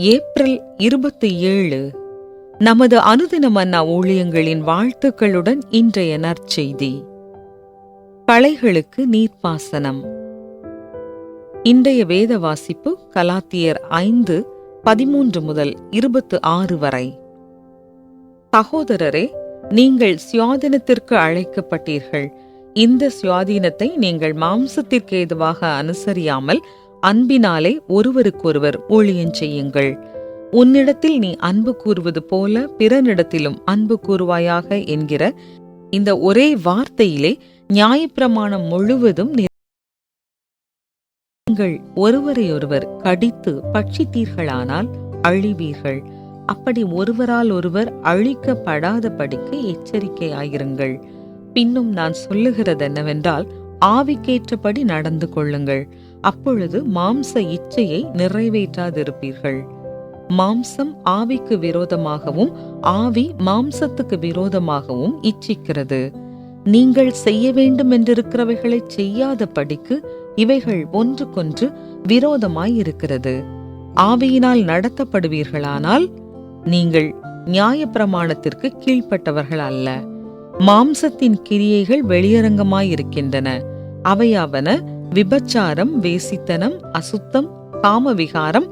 April இருபத்தி ஏழு நமது அனுதின மன்னா ஊழியங்களின் வாழ்த்துக்களுடன் இன்றைய நற்செய்தி. களைகளுக்கு நீர்ப்பாசனம். இன்றைய வேத வாசிப்பு கலாத்தியர் ஐந்து பதிமூன்று முதல் இருபத்து ஆறு வரை. சகோதரரே நீங்கள் சுயாதீனத்திற்கு அழைக்கப்பட்டீர்கள். இந்த சுயாதீனத்தை நீங்கள் மாம்சத்திற்கு ஏதுவாக அனுசரியாமல் அன்பினாலே ஒருவருக்கொருவர் ஊழியம் செய்யுங்கள். உன்னிடத்தில் நீ அன்பு கூறுவது போல பிறனிடத்திலும் அன்பு கூறுவாயாக என்கிற இந்த ஒரே வார்த்தையிலே நியாயப்பிரமாணம் முழுவதும் நீங்கள் ஒருவரையொருவர் கடித்து பட்சித்தீர்களானால் அழிவீர்கள். அப்படி ஒருவரால் ஒருவர் அழிக்கப்படாதபடிக்கு எச்சரிக்கையாயிருங்கள். பின்னும் நான் சொல்லுகிறது என்னவென்றால் ஆவிக்கேற்றபடி நடந்து கொள்ளுங்கள். அப்பொழுது மாம்ச இச்சையை நிறைவேற்றாதிருப்பீர்கள். மாம்சம் ஆவிக்கு விரோதமாகவும் ஆவி மாம்சத்துக்கு விரோதமாகவும் இச்சிக்கிறது. நீங்கள் செய்ய வேண்டும் என்றிருக்கிறவைகளை செய்யாதபடிக்கு இவைகள் ஒன்றுக்கொன்று விரோதமாய் இருக்கிறது ஆவியினால் நடத்தப்படுவீர்களானால் நீங்கள் நியாயப்பிரமாணத்திற்கு கீழ்ப்பட்டவர்கள் அல்ல. மாம்சத்தின் கிரியைகள் வெளியரங்கமாயிருக்கின்றன. அவையாவன விபச்சாரம் வேசித்தனம் அசுத்தம் காமவிகாரம்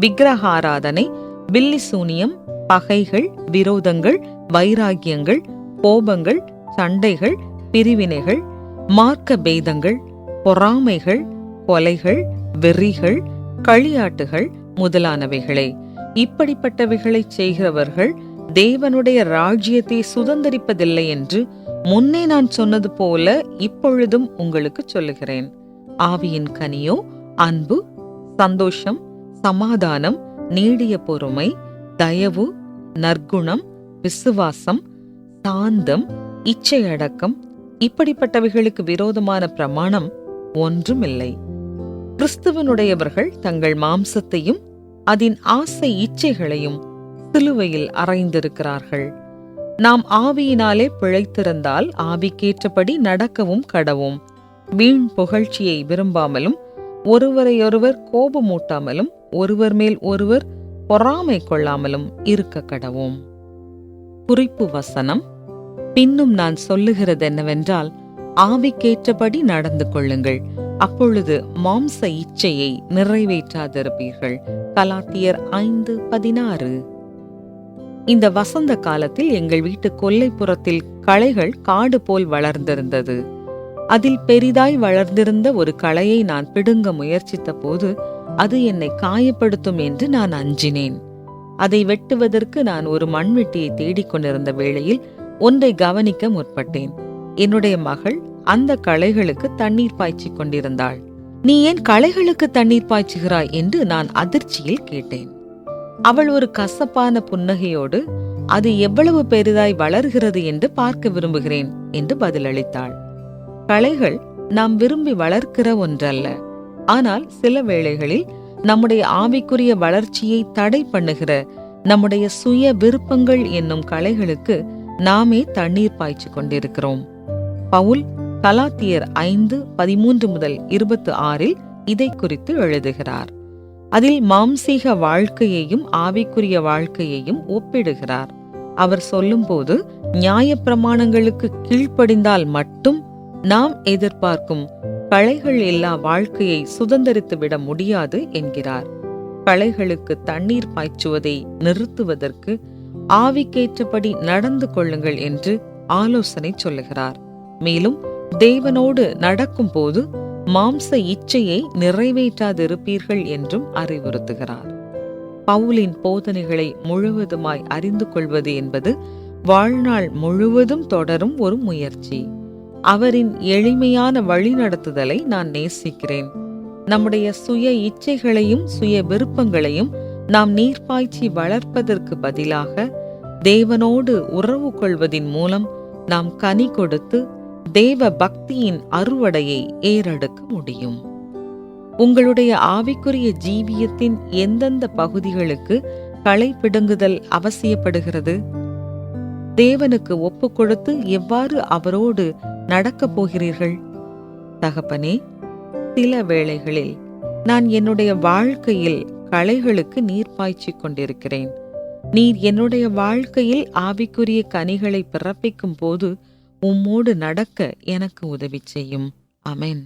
விக்கிரகாராதனை பில்லிசூனியம் பகைகள் விரோதங்கள் வைராகியங்கள் கோபங்கள் சண்டைகள் பிரிவினைகள் மார்க்க பேதங்கள் பொறாமைகள் கொலைகள் வெறிகள் களியாட்டுகள் முதலானவைகளே. இப்படிப்பட்டவைகளைச் செய்கிறவர்கள் தேவனுடைய ராஜ்யத்தை சுதந்தரிப்பதில்லை என்று முன்னே நான் சொன்னது போல இப்பொழுதும் உங்களுக்கு சொல்லுகிறேன். ஆவியின் கனியோ அன்பு சந்தோஷம் சமாதானம் நீடிய பொறுமை தயவு நற்குணம் விசுவாசம் சாந்தம் இச்சையடக்கம் இப்படிப்பட்டவைகளுக்கு விரோதமான பிரமாணம் ஒன்றுமில்லை. கிறிஸ்துவனுடையவர்கள் தங்கள் மாம்சத்தையும் அதன் ஆசை இச்சைகளையும் சிலுவையில் அறைந்திருக்கிறார்கள். நாம் ஆவியினாலே பிழைத்திருந்தால் ஆவிக்கேற்றபடி நடக்கவும் கடவும். வீண் புகழ்ச்சியை விரும்பாமலும் ஒருவரையொருவர் கோபமூட்டாமலும் ஒருவர் மேல் ஒருவர் பொறாமை கொள்ளாமலும் இருக்க கடவும். குறிப்பு வசனம் பின்னும் நான் சொல்லுகிறது என்னவென்றால் ஆவிக்கேற்றபடி நடந்து கொள்ளுங்கள். அப்பொழுது மாம்ச இச்சையை நிறைவேற்றாதிருப்பீர்கள். கலாத்தியர் ஐந்து பதினாறு. இந்த வசந்த காலத்தில் எங்கள் வீட்டு கொல்லைப்புறத்தில் களைகள் காடு போல் வளர்ந்திருந்தது. அதில் பெரிதாய் வளர்ந்திருந்த ஒரு களையை நான் பிடுங்க முயற்சித்த போது அது என்னை காயப்படுத்தும் என்று நான் அஞ்சினேன். அதை வெட்டுவதற்கு நான் ஒரு மண்வெட்டியை தேடிக் கொண்டிருந்த வேளையில் ஒன்றை கவனிக்க முற்பட்டேன். என்னுடைய மகள் அந்த களைகளுக்கு தண்ணீர் பாய்ச்சிக் கொண்டிருந்தாள். நீ ஏன் களைகளுக்கு தண்ணீர் பாய்ச்சுகிறாய்? என்று நான் அதிர்ச்சியில் கேட்டேன். அவள் ஒரு கசப்பான புன்னகையோடு அது எவ்வளவு பெரிதாய் வளர்கிறது என்று பார்க்க விரும்புகிறேன் என்று பதிலளித்தாள். களைகள் நாம் விரும்பி வளர்க்கிற ஒன்றல்ல. ஆனால் சில வேளைகளில் நம்முடைய ஆவிக்குரிய வளர்ச்சியை தடை பண்ணுகிற நம்முடைய சுய விருப்பங்கள் என்னும் களைகளுக்கு நாமே தண்ணீர் பாய்ச்சி கொண்டிருக்கிறோம். பவுல் கலாத்தியர் ஐந்து பதிமூன்று முதல் இருபத்து ஆறில் இதை குறித்து எழுதுகிறார். அதில் மாம்சீக வாழ்க்கையையும் ஆவிக்குரிய வாழ்க்கையையும் ஒப்பிடுகிறார். அவர் சொல்லும்போது நியாயப்பிரமாணங்களுக்கு கீழ்ப்படிந்தால் மட்டும் நாம் எதிர்பார்க்கும் களைகள் இல்லா வாழ்க்கையை சுதந்தரித்து விட முடியாது என்கிறார். களைகளுக்கு தண்ணீர் பாய்ச்சுவதை நிறுத்துவதற்கு ஆவிக்கேற்றபடி நடந்து கொள்ளுங்கள் என்று ஆலோசனை சொல்லுகிறார். மேலும் தேவனோடு நடக்கும் போது மாம்ச இச்சையை நிறைவேற்றாதிருப்பீர்கள் என்றும் அறிவுறுத்துகிறார். பவுலின் போதனைகளை முழுவதுமாய் அறிந்து கொள்வது என்பது வாழ்நாள் முழுவதும் தொடரும் ஒரு முயற்சி. அவரின் எளிமையான வழிநடத்துதலை நான் நேசிக்கிறேன். நம்முடைய சுய இச்சைகளையும் சுய விருப்பங்களையும் நாம் நீர்ப்பாய்ச்சி வளர்ப்பதற்கு பதிலாக தேவனோடு உறவு கொள்வதின் மூலம் நாம் கனி கொடுத்து தேவ பக்தியின் அறுவடையை ஏறெடுக்க முடியும். உங்களுடைய ஆவிக்குரிய ஜீவியத்தின் எந்தெந்த பகுதிகளுக்கு களை பிடுங்குதல் அவசியப்படுகிறது? தேவனுக்கு ஒப்பு கொடுத்து எவ்வாறு அவரோடு நடக்கப் போகிறீர்கள்? தகப்பனே சில வேளைகளில் நான் என்னுடைய வாழ்க்கையில் களைகளுக்கு நீர் பாய்ச்சிக் கொண்டிருக்கிறேன். நீர் என்னுடைய வாழ்க்கையில் ஆவிக்குரிய கனிகளை பிறப்பிக்கும் போது உம்மோடு நடக்க எனக்கு உதவி செய்யும். அமேன்